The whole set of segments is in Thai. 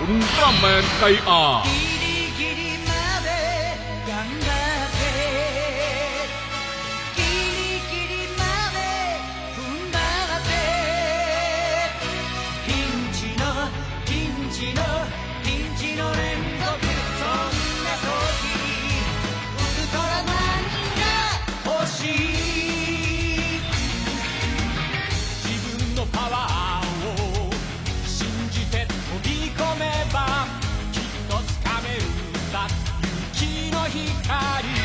อุลตร้าแมนไกอา tired.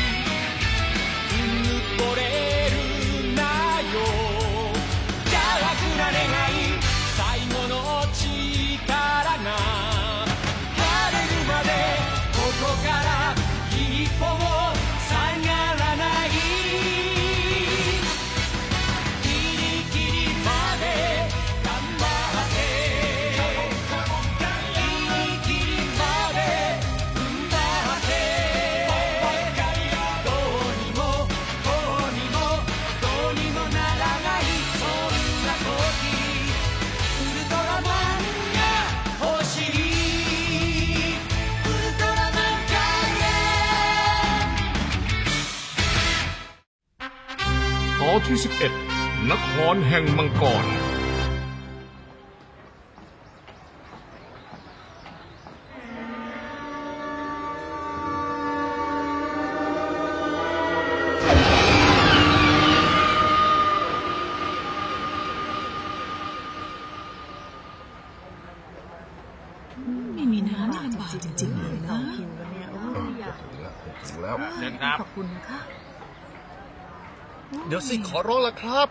ที่ 11 นครแห่งมังกร เดี๋ยวสิขอร้องละครับ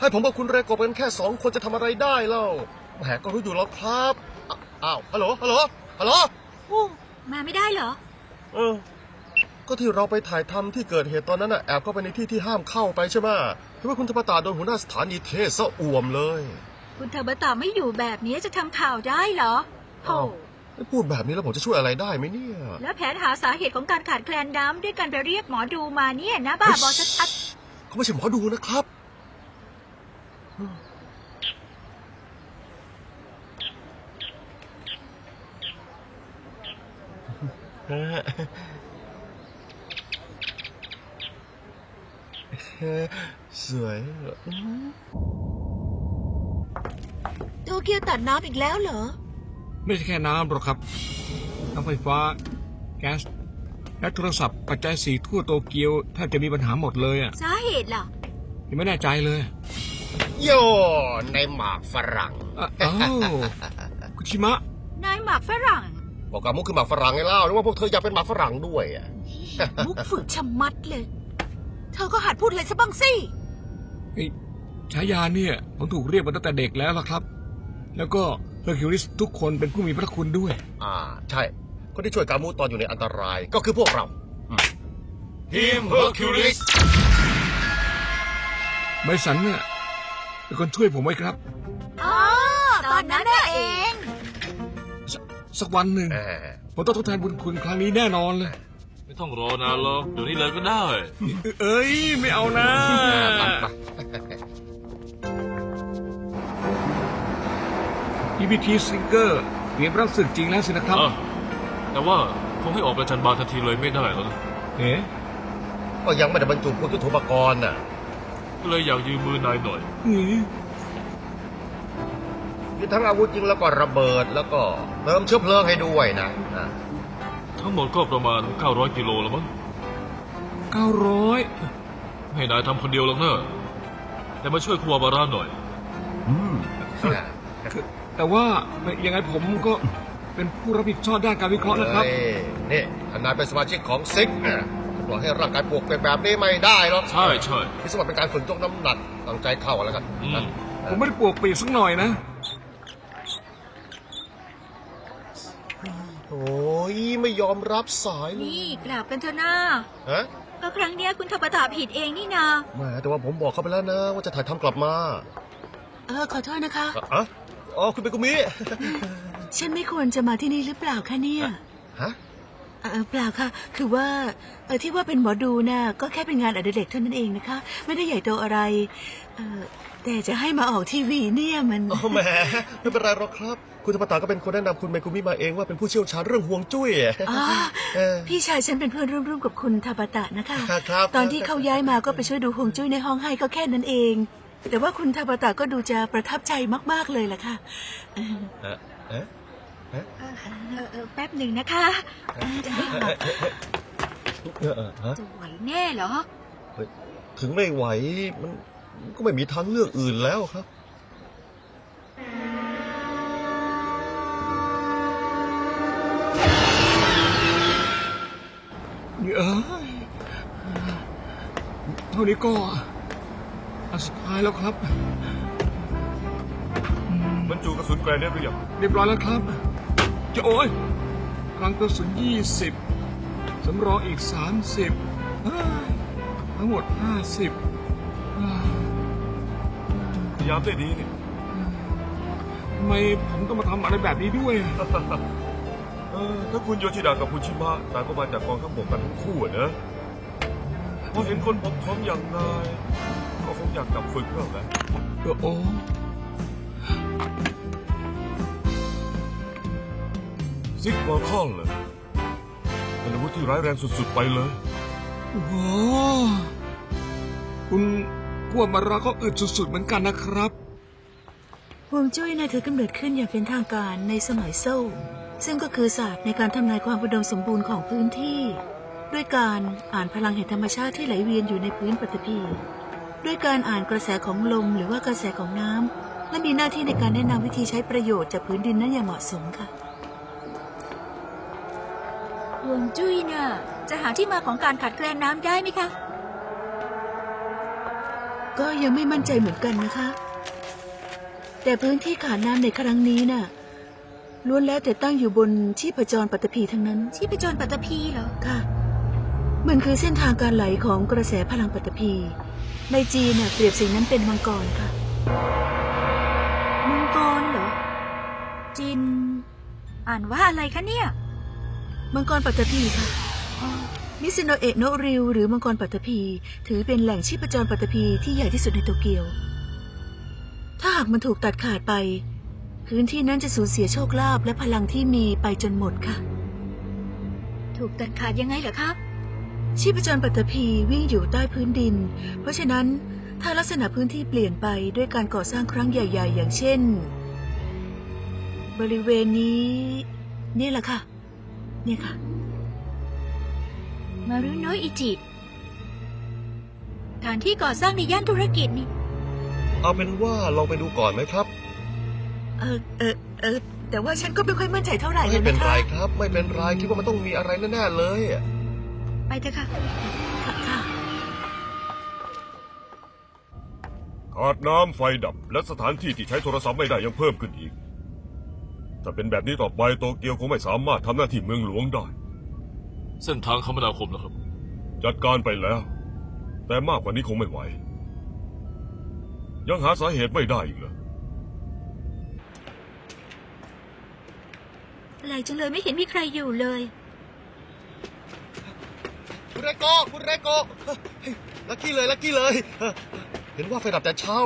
ให้ผมกับคุณเรโกะเป็นแค่สองคนจะทำอะไรได้เล่าแหมก็รู้อยู่แล้วครับอะอ้าวฮัลโหลฮัลโหลฮัลโหลมาไม่ได้เหรอ เออ ก็ที่เราไปถ่ายทำที่เกิดเหตุตอนนั้นน่ะแอบเข้าไปในที่ที่ห้ามเข้าไปใช่ไหมถือว่าคุณธรรมตาโดนหัวหน้าสถานีเทศซะอ่วมเลย คุณเทอร์บตาไม่อยู่แบบนี้จะทำข่าวได้เหรอโธ่อ้าว พูดแบบนี้แล้วผมจะช่วยอะไรได้ไหมเนี่ย แล้วแผนหาสาเหตุของการขาดแคลนน้ำด้วยการไปเรียกหมอดูมาเนี่ยนะบ้าบอชัด เขาไม่ใช่หมอดูนะครับ สวยอืมโตเกียวตัดน้ำอีกแล้วเหรอ ไม่ใช่แค่น้ำหรอกครับ น้ำไฟฟ้า แก๊ส และโทรศัพท์ปัจจัยสีทั่วโตเกียวแทบจะมีปัญหาหมดเลยอะๆสาเหตุล่ะยังไม่แน่ใจเลย โยในหมากฝรั่งอะอ้าวคุชิมะ นายหมากฝรั่ง บอกกับมุกคือหมากฝรั่งไงเล่าหรือว่าพวกเธออยากเป็นหมากฝรั่งด้วยอะมุกฝึกชะมัดเลย เธอก็หัดพูดอะไรซะบ้างสิไอ้ฉายาเนี่ยผมถูกเรียกมาตั้งแต่เด็กแล้วล่ะครับ แล้วก็เฮอร์คิวลิสทุกคนเป็นผู้มีพระคุณด้วย อ่า ใช่ คนที่ช่วยกามูตอนอยู่ในอันตรายก็คือพวกเรา ทีมเฮอร์คิวลิสไมสันเนี่ยเป็นคนช่วยผมไว้ครับ อ๋อ ตอนนั้นน่ะเอง สสักวันหนึ่งผมต้องทดแทนบุญคุณครั้งนี้แน่นอนเลย ไม่ต้องรอนานหรอกเดี๋ยวนี้เลยก็ได้ เอ้ย ไม่เอานะ EBT Singer เตรียมรับศึกจริงแล้วสินะครับ เออ แต่ว่าคงให้ออกประจันบานทันทีเลยไม่ได้แล้วนะเอ๊ะก็ยังไม่ได้บรรจุพวกยุทโธปกรณ์น่ะก็เลยอยากยืมมือนายหน่อยอืมมีทั้งอาวุธยิงแล้วก็ระเบิดแล้วก็เติมเชื้อเพลิงให้ด้วยนะอะทั้งหมดก็ประมาณ 900 กิโลแล้วมั้งเก้าร้อยให้นายทำคนเดียวหรอกเนอะแต่มาช่วยครัวบาร่าหน่อยอะแต่ว่ายังไงผมก็ เป็นผู้รับผิดชอบด้านการวิเคราะห์นะครับ เอ้ยนี่ถ้านายเป็นสมาชิกของซิกนะจะปล่อยให้ร่างกายปวกไปแบบนี้ไม่ได้หรอกใช่ใช่ที่สมัครเป็นการฝึกยกน้ำหนักตั้งใจเข้าแล้วกันอืม นะผมไม่ได้ปวกปีกสักหน่อยนะ โอ้ยไม่ยอมรับสายเลยนี่กราบกันเถอะนาฮะก็ครั้งเนี้ยคุณเทอร์บตาผิดเองนี่นา แหมแต่ว่าผมบอกเขาไปแล้วนะ ว่าจะถ่ายทำกลับมาเออขอโทษนะคะอะอะอ๋อคุณเป็นกุมิ ฉันไม่ควรจะมาที่นี่หรือเปล่าคะเนี่ยฮะเออเปล่าค่ะ คือว่าเออที่ว่าเป็นหมอดูน่ะก็แค่เป็นงานอดิเรกเท่านั้นเองนะคะ ไม่ได้ใหญ่โตอะไรเออแต่จะให้มาออกทีวีเนี่ยมันโอ้แหมไม่เป็นไรหรอกครับ คุณธรรมตาก็เป็นคนแนะนำคุณเมกุมิมาเองว่าเป็นผู้เชี่ยวชาญเรื่องห่วงจุ้ยอ๋อเออ พี่ชายฉันเป็นเพื่อนร่วมๆกับคุณทาบาตะนะคะครับ ตอนที่เขาย้ายมาก็ไปช่วยดูฮวงจุ้ยในห้องให้ก็แค่นั้นเอง แต่ว่าคุณทาบาตะก็ดูจะประทับใจมากๆเลยล่ะค่ะ เออเอ๊ะ เอ๊ะเออเออเออแป๊บหนึ่งนะคะเอ๊ะเอ๊ะฮะจะไหวแน่เหรอ ถึงไม่ไหวมันมันก็ไม่มีทางเลือกอื่นแล้วครับ เอ้ยเท่านี้ก็อันสุดท้ายแล้วครับมันจูกระสุนแกรเนตหรือยังเรียบร้อยแล้วครับ จะโอ้ยพลังกระสุนยี่สิบสำรองอีกสามสิบทั้งหมดห้าสิบพยายามได้ดีนี่ทำไมผมต้องมาทำอะไรแบบนี้ด้วย เออถ้าคุณโยชิดะกับคุณชิมะต่างก็มาจากกองทัพบกกันทั้งคู่อะนะพอเห็นคนผมพร้อมอย่างนายก็คงอยากกลับฝึกแล้วแหละเออโอ้ ซิกวอลคอนเลยเป็นอาวุธที่ร้ายแรงสุดๆไปเลยโหคุณพวกมาราก็อึดสุดๆเหมือนกันนะครับฮวงจุ้ยน่ะถือกำเนิดขึ้นอย่างเป็นทางการในสมัยโซ่ซึ่งก็คือศาสตร์ในการทำนายความอุดมสมบูรณ์ของพื้นที่ ด้วยการอ่านพลังแห่งธรรมชาติที่ไหลเวียนอยู่ในพื้นปฐพีด้วยการอ่านกระแสของลมหรือว่ากระแสของน้ำและมีหน้าที่ในการแนะนำวิธีใช้ประโยชน์จากพื้นดินนั้นอย่างเหมาะสมค่ะ ห่วงจุ้ยน่ะจะหาที่มาของการขาดแคลนน้ำได้ไหมคะ ก็ยังไม่มั่นใจเหมือนกันนะคะ แต่พื้นที่ขาดน้ำในครั้งนี้น่ะล้วนแล้วแต่ตั้งอยู่บนชีพจรปฐพีทั้งนั้นที่ไปจรปัตตภีเหรอ ค่ะ มันคือเส้นทางการไหลของกระแสพลังปฐพีในจีนน่ะเปรียบสิ่งนั้นเป็นมังกรค่ะ มังกรเหรอจินอ่านว่าอะไรคะเนี่ย มังกรปัตตภีค่ะมิซิโนเอะโนะริวหรือมังกรปัตตภีถือเป็นแหล่งชีพจรปัตตภีที่ใหญ่ที่สุดในโตเกียว ถ้าหากมันถูกตัดขาดไป พื้นที่นั้นจะสูญเสียโชคลาภและพลังที่มีไปจนหมดค่ะ ถูกตัดขาดยังไงเหรอครับ ชีพจรปัตตภีวิ่งอยู่ใต้พื้นดิน เพราะฉะนั้นถ้าลักษณะพื้นที่เปลี่ยนไปด้วยการก่อสร้างครั้งใหญ่ ๆ อย่างเช่น บริเวณนี้ นี่แหละค่ะ เนี่ยค่ะ มารุโนะอิจิฐานที่ก่อสร้างในย่านธุรกิจนี่ เอาเป็นว่าลองไปดูก่อนไหมครับ เออเออเออแต่ว่าฉันก็ไม่ค่อยมั่นใจเท่าไหร่เลไม่ยเป็นนะคะไรครับ ไม่เป็นไรคิดว่ามันต้องมีอะไรแน่ๆเลยไปเถอะค่ะค่ะค่ะขาดน้ำไฟดับและสถานที่ที่ใช้โทรศัพท์ไม่ได้ยังเพิ่มขึ้นอีก ถ้าเป็นแบบนี้ต่อไปโตเกียวคงไม่สามารถทำหน้าที่เมืองหลวงได้ เส้นทางคมนาคมนะครับ จัดการไปแล้ว แต่มากกว่านี้คงไม่ไหว ยังหาสาเหตุไม่ได้อีกเหรออะไรจังเลยไม่เห็นมีใครอยู่เลย คุณเรโกคุณเรโกเฮ้ยลักกี้เลยลักกี้เลย เห็นว่าไฟดับแต่เช้า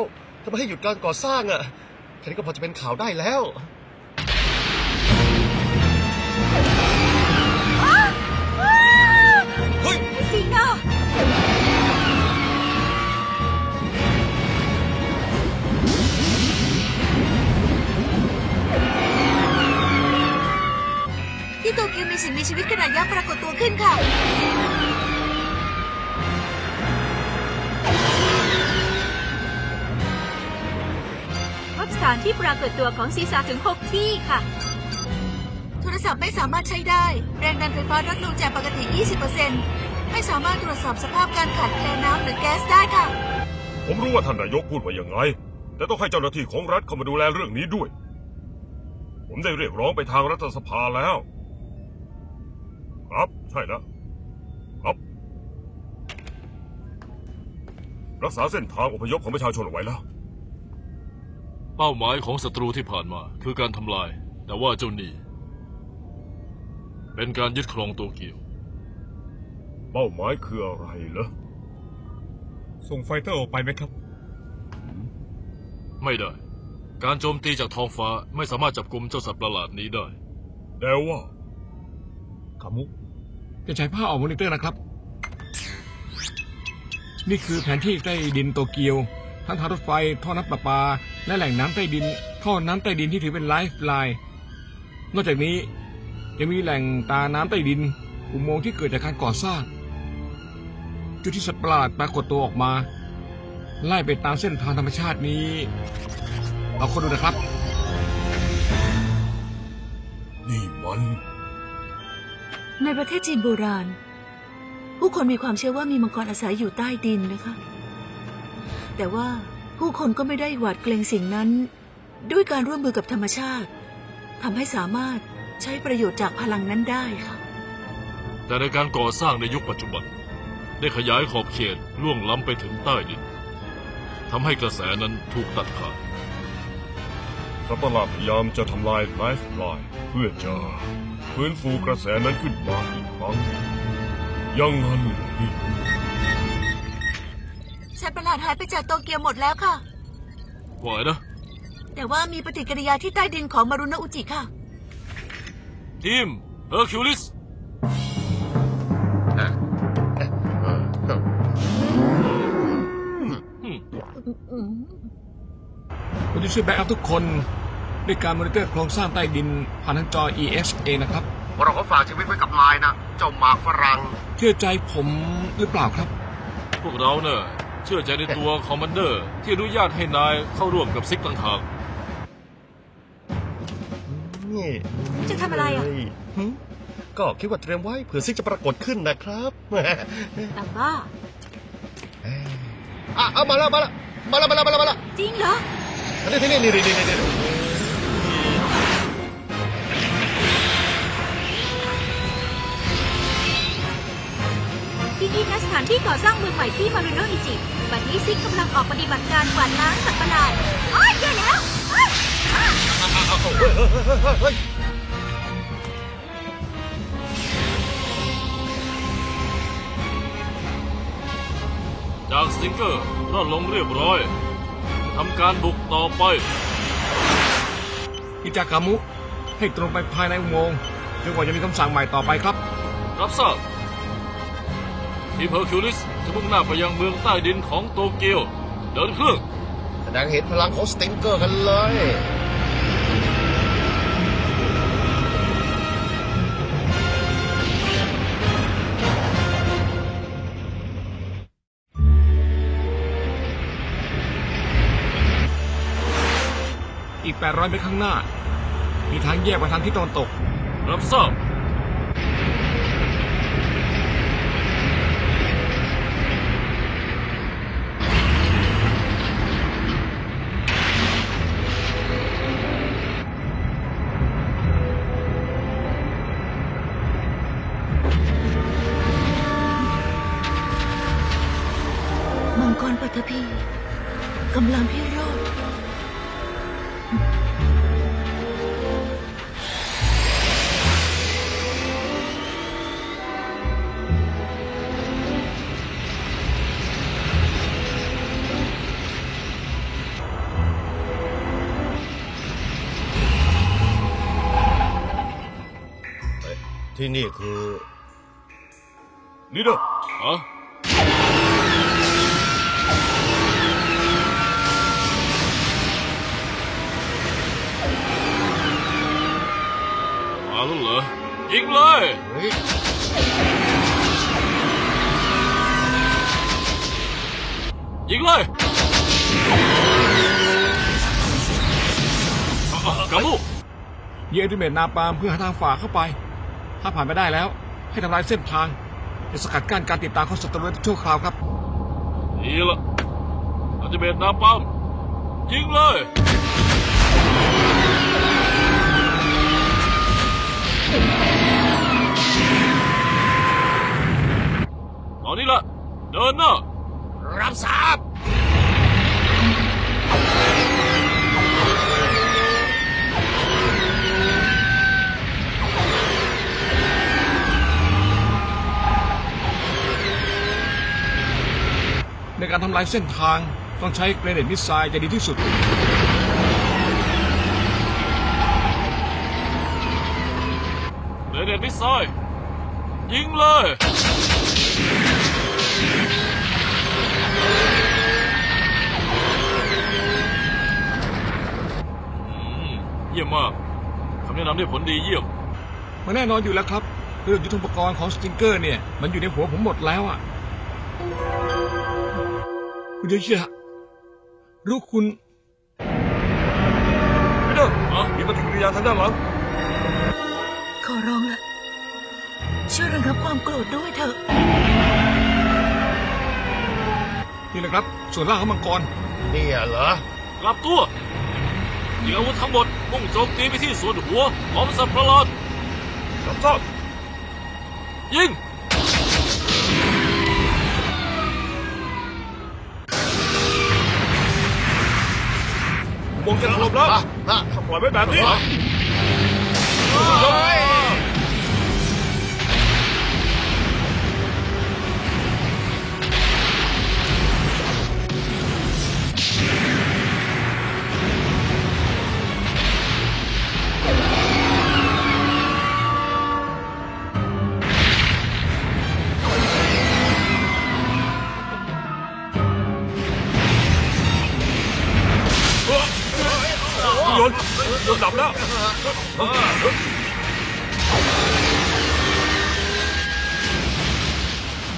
ทำไมให้หยุดการก่อสร้างอะแค่นี้ก็พอจะเป็นข่าวได้แล้ว นะที่โตเกียวมีสิ่งมีชีวิตขนาดยักษ์ปรากฏตัวขึ้นค่ะ พบสถานที่ปรากฏตัวของศีรษะถึง 6 ที่ค่ะ โทรศัพท์ไม่สามารถใช้ได้ แรงดันไฟฟ้าลดลงจากปกติ 20% ไม่สามารถตรวจสอบสภาพการขาดแคลนน้ำหรือแก๊สได้ค่ะ ผมรู้ว่าท่านนายกพูดว่าอย่างไง แต่ต้องให้เจ้าหน้าที่ของรัฐเข้ามาดูแลเรื่องนี้ด้วย ผมได้เรียกร้องไปทางรัฐสภาแล้ว ครับใช่แล้วครับ รักษาเส้นทางอพยพของประชาชนเอาไว้แล้ว เป้าหมายของศัตรูที่ผ่านมาคือการทำลาย แต่ว่าเจ้าหนี่เป็นการยึดครองโตเกียว เป้าหมายคืออะไรเหรอ ส่งไฟเตอร์ออกไปไหมครับ ไม่ได้ การโจมตีจากท้องฟ้าไม่สามารถจับกลุ่มเจ้าสัตว์ประหลาดนี้ได้ แต่ว่า ขามุกจะใช้ผ้าออกมอนิเตอร์นะครับ นี่คือแผนที่ใต้ดินโตเกียว ทั้งทางรถไฟ ท่อน้ำประปา และแหล่งน้ำใต้ดิน ท่อน้ำใต้ดินที่ถือเป็นไลฟ์ไลน์ นอกจากนี้ยังมีแหล่งตาน้ำใต้ดินอุโมงค์ที่เกิดจากการก่อสร้าง จุดที่สัตว์ประหลาดปรากฏตัวออกมา ไล่ไปตามเส้นทางธรรมชาตินี้เอาคนดูนะครับ นี่มัน ในประเทศจีนโบราณ ผู้คนมีความเชื่อว่ามีมังกรอาศัยอยู่ใต้ดินนะคะ แต่ว่าผู้คนก็ไม่ได้หวาดเกรงสิ่งนั้น ด้วยการร่วมมือกับธรรมชาติทำให้สามารถใช้ประโยชน์จากพลังนั้นได้ค่ะ แต่ในการก่อสร้างในยุคปัจจุบัน ได้ขยายขอบเขตล่วงล้ำไปถึงใต้ดินทำให้กระแสนั้นถูกตัดขาดสัตว์ประหลาดพยายามจะทำลายไลฟ์ไลน์เพื่อจะฟื้นฟูกระแสนั้นขึ้นมาอีกครั้งอยังงั้นเหรอนี่สัตว์ประหลาดหายไปจากโตเกียวหมดแล้วค่ะว่าไงนะ แต่ว่ามีปฏิกิริยาที่ใต้ดินของมารุณอุจิค่ะ ทีมเฮอร์คิวลิส ผมจะช่วยแบ็กอัพทุกคนด้วยการมอนิเตอร์โครงสร้างใต้ดินผ่านทางจอ ESA นะครับ เราขอฝากชีวิตไว้กับนายนะ เจ้าหมากฝรั่ง เชื่อใจผมหรือเปล่าครับ พวกเราเน่ะเชื่อใจในตัวคอมมานเดอร์ที่อนุญาตให้นายเข้าร่วมกับซิกต่างหากนี่จะทำอะไรอะเฮ้ยหึก็คิดว่าเตรียมไว้เผื่อซิกจะปรากฏขึ้นนะครับ แต่บ้าอะเอามาแล้วมาแล้ว มาแล้วมาแล้วมาแล้วมาแล้วจริงเหรออันนี้ที่นี่นี่นี่นี่นี่ที่นี่นะสถานที่ก่อสร้างเมืองใหม่ที่มารุโนอิจิบัดนี้ซิกกำลังออกปฏิบัติการกวาดล้างสัตว์ประหลาดอ้อยแย่แล้วอ้อยอ้ายเฮ้ยจากสติงเกอร์ ร่อนลงเรียบร้อยทำการบุกต่อไป อิจากามุ ให้ตรงไปภายในอุโมงค์จนกว่าจะมีคำสั่งใหม่ต่อไปครับ รับทราบทีมเฮอร์คิวลิสจะมุ่งหน้าไปยังเมืองใต้ดินของโตเกียว เดินเครื่องแสดงเห็นพลังของสติงเกอร์กันเลย ก 800 เมตรข้างหน้า มีทางแยกไปทางทิศตะวันตก รับทราบมังกรปัทภีกำลังพิโรธ ที่นี่คือนี่เแล้วเหรอยิงเลยเฮ้ยยิงเลยอะอะกามุเยอดิเมตนาปามเพื่อหาทางฝ่าเข้าไป ถ้าผ่านไปได้แล้ว ให้ทำลายเส้นทางจะสกัดกั้นการติดตามของศัตรูไว้ชั่วคราวครับดีละอัลติเมตนาปามยิงเลย ตอนนี้ละเดินหน้ารับทราบในการทำลายเส้นทางต้องใช้เกรเนตมิสไซล์จะดีที่สุด ไซล์ยิงเลย อืม เยี่ยมมากคำแนะนำได้ผลดีเยี่ยม มันแน่นอนอยู่แล้วครับ เรื่องยุทโธปกรณ์ของสติงเกอร์เนี่ย มันอยู่ในหัวผมหมดแล้วอะ คุณโยชิฮะรู้คุณ พีเตอร์มีปฏิกิริยาทางด้านหลังขอร้องละ ช่วยระงับความโกรธด้วยเถอะ นี่นะครับ ส่วนล่างของมังกร เนี่ยเหรอกลับตัวยิงอาวุธทั้งหมดมุ่งโจมตีไปที่ส่วนหัวของสัตว์ประหลาดรับทราบยิง วงจะถล่มแล้วอะอะถ้าปล่อยไว้แบบนี้โย นโยนดับแล้ว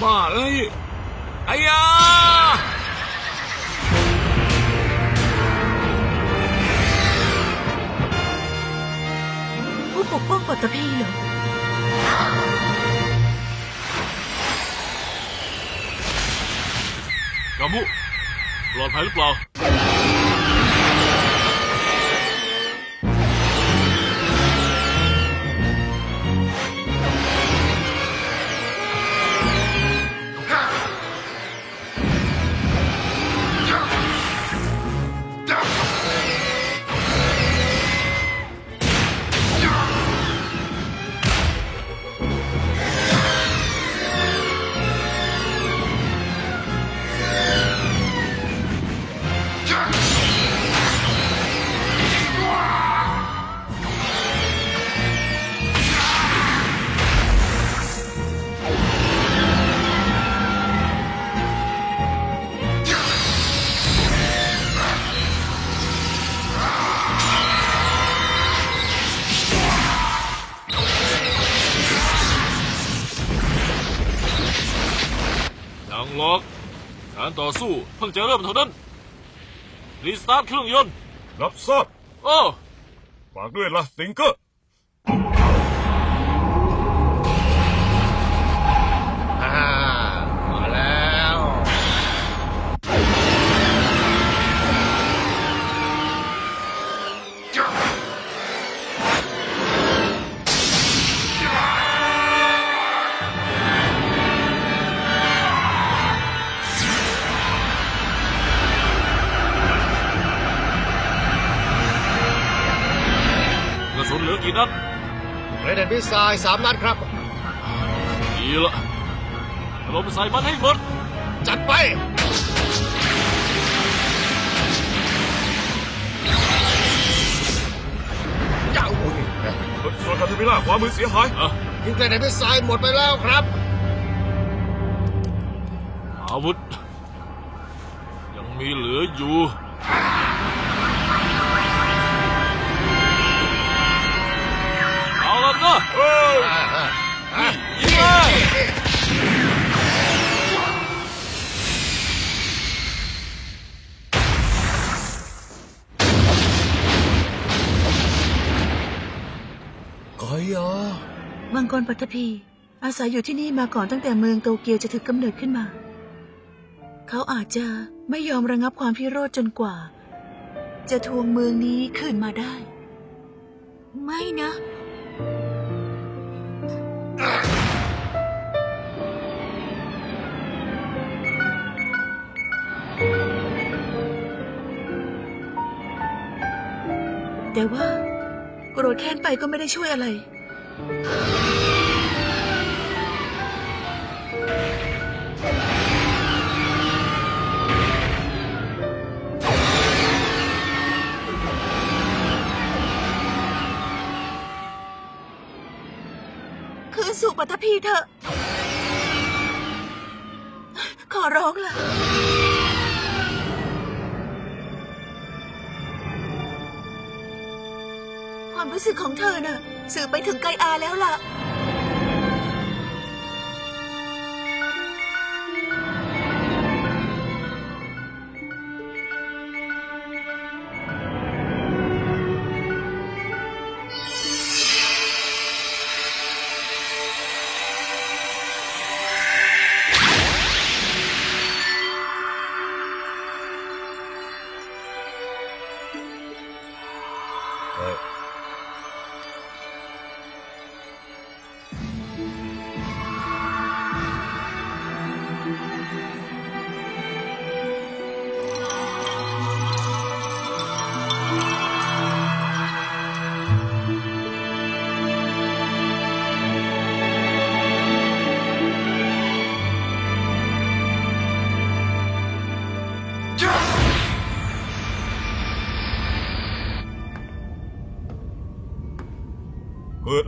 บ้าเอ้ยไอ้ยาผู้ปกป้องปัตตภีเหรอกามุปลอดภัยหรือเปล่า การต่อสู้เพิ่งจะเริ่มเท่านั้น รีสตาร์ทเครื่องยนต์ รับทราบโอ้ ฝากด้วยล่ะสติงเกอร์ รเดนมิสไซล์สามนัดครับ ดีละลมใส่มันให้หมด จัดไป เจ้าอุ้ยส่วนคาเทมิล่าขวามือเสียหายอะยิงเรเดนมิสไซล์หมดไปแล้วครับ อาวุธ ยังมีเหลืออยู่ กรปัตภีอาศัยอยู่ที่นี่มาก่อนตั้งแต่เมืองโตเกียวจะถือกำเนิดขึ้นมา เขาอาจจะไม่ยอมระงับความพิโรธจนกว่า จะทวงเมืองนี้คืนมาได้ ไม่นะแต่ว่าโกรธแค้นไปก็ไม่ได้ช่วยอะไร ทพีเถอะ ขอร้องล่ะ ความรู้สึกของเธอน่ะสื่อไปถึงไกอาแล้วล่ะ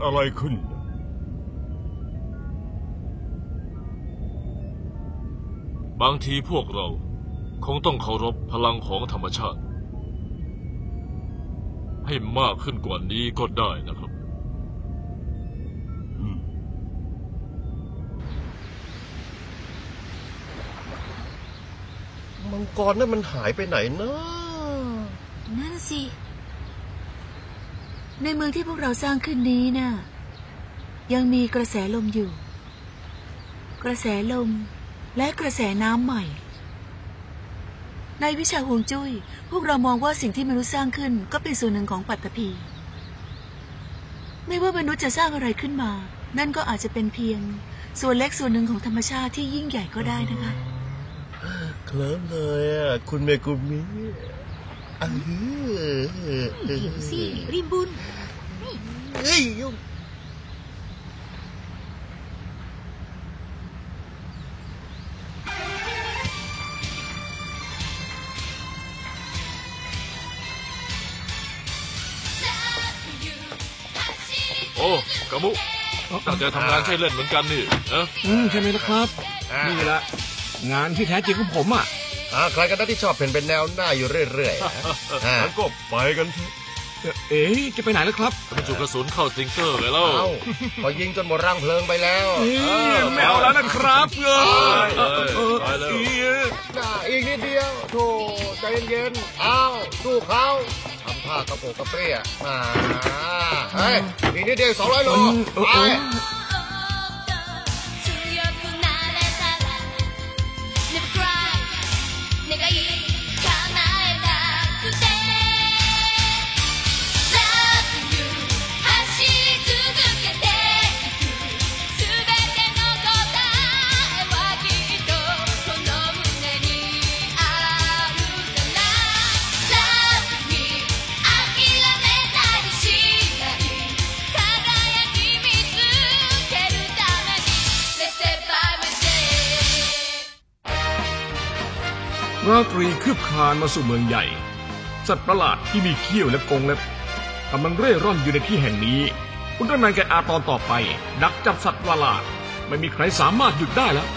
กิดอะไรขึ้น บางทีพวกเรา คงต้องเคารพพลังของธรรมชาติ ให้มากขึ้นกว่านี้ก็ได้นะครับมังกรนั่นมันหายไปไหนนะ นั่นสิ ในเมืองที่พวกเราสร้างขึ้นนี้น่ะยังมีกระแสลมอยู่ กระแสลมและกระแสน้ำใหม่ ในวิชาฮวงจุ้ย พวกเรามองว่าสิ่งที่มนุษย์สร้างขึ้นก็เป็นส่วนหนึ่งของปัตตภีไม่ว่ามนุษย์จะสร้างอะไรขึ้นมา นั่นก็อาจจะเป็นเพียง ส่วนเล็กส่วนหนึ่งของธรรมชาติที่ยิ่งใหญ่ก็ได้นะคะ เคลิ้มเลยอะ คุณเมกุมิ อะเฮ้ยเดี๋ยวสิริมบุญเฮ้ยยุ่งโอ้กามุตั้งใจทำงานใช่เล่นเหมือนกันนี่นะอืมใช่ไหมล่ะครับ นี่แหละงานที่แท้จริงของผมอะ อ่าใครกันนะที่ชอบเป็นเป็นแนวหน้าอยู่เรื่อยๆอะอ่างั้นก็ไปกันเถอะเอ๊ะจะไปไหนล่ะครับบรรจุกระสุนเข้าซิงเกอร์ไปแล้วเอ้าพอยิงจนหมดรังเพลิงไปแล้วเอ๊ะไม่เอาแล้วนะครับเออเออเออไปเลยเอ๊ะน่าอีกนิดเดียวโธ่ใจเย็นๆอ้าวสู้เขาทำท่ากระโปงกระเปรี้ยมาเฮ้ยอีกนิดเดียวสองร้อยโลเออไป لكي านมาสู่เมืองใหญ่ สัตว์ประหลาดที่มีเขี้ยวและกรงเล็บกำลังเร่ร่อนอยู่ในที่แห่งนี้อุลตร้าแมนแกอาตอนต่อไป ดักจับสัตว์ประหลาด ไม่มีใครสามารถหยุดได้แล้ว